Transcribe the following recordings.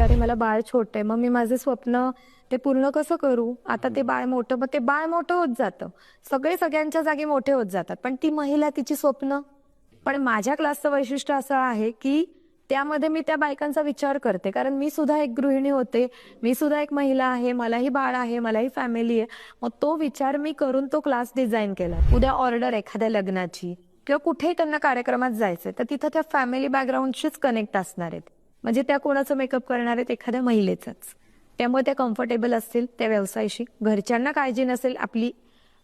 अरे मला बाळ छोट आहे मग मी माझे स्वप्न ते पूर्ण कसं करू? आता ते बाळ मोठं मग ते बाळ मोठं होत जातं. सगळे सगळ्यांच्या जागी मोठे होत जातात. पण ती महिला तिची स्वप्न? पण माझ्या क्लासचं वैशिष्ट्य असं आहे की त्यामध्ये मी त्या बायकांचा विचार करते. कारण मी सुद्धा एक गृहिणी होते. मी सुद्धा एक महिला आहे. मलाही बाळ आहे. मलाही फॅमिली आहे. मग तो विचार मी करून तो क्लास डिझाईन केला. उद्या ऑर्डर एखाद्या लग्नाची किंवा कुठेही त्यांना कार्यक्रमात जायचंय तर तिथं त्या फॅमिली बॅकग्राऊंडशीच कनेक्ट असणार आहेत. म्हणजे त्या कोणाचं मेकअप करणार आहेत एखाद्या महिलेचाच. त्यामुळे त्या कम्फर्टेबल असतील त्या व्यवसायाशी. घरच्यांना काळजी नसेल आपली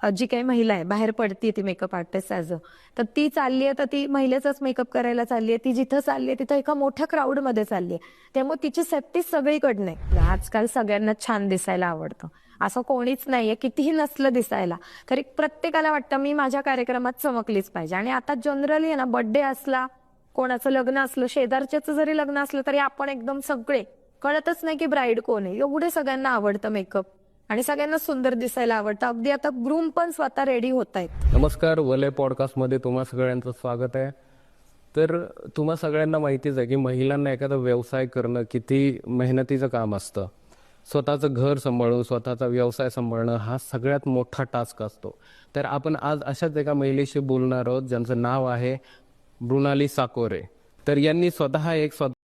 जी काही महिला आहे बाहेर पडते ती मेकअप आर्टिस्ट ॲज अ तर ती चालली आहे तर ती महिलेचाच मेकअप करायला चालली आहे ती जिथं चालली आहे तिथं एका मोठ्या क्राऊडमध्ये चालली आहे त्यामुळे तिची सेफ्टी सगळीकडनं आहे. आजकाल सगळ्यांना छान दिसायला आवडतं. असं कोणीच नाहीये कितीही नसलं दिसायला तरी प्रत्येकाला वाटतं मी माझ्या कार्यक्रमात चमकलीच पाहिजे. आणि आता जनरली आहे ना बर्थडे असला कोणाचं लग्न असलं शेजारच्याच जरी लग्न असलं तरी आपण एकदम सगळे कळतच नाही की ब्राईड कोण आहे. एवढे सगळ्यांना आवडतं मेकअप आणि सगळ्यांना सुंदर दिसायला आवडतं. अगदी आता ग्रूम पण स्वतः रेडी होत आहेत. नमस्कार वले पॉडकास्टमध्ये तुम्हा सगळ्यांचं स्वागत आहे. तर तुम्हा सगळ्यांना माहितीच आहे की महिलांना एखादा व्यवसाय करणं किती मेहनतीचं काम असतं. स्वतःचं घर सांभाळून स्वतःचा व्यवसाय सांभाळणं हा सगळ्यात मोठा टास्क असतो. तर आपण आज अशाच एका महिलेशी बोलणार आहोत ज्यांचं नाव आहे मृणाली साकोरे. तर यांनी स्वतः एक स्वतः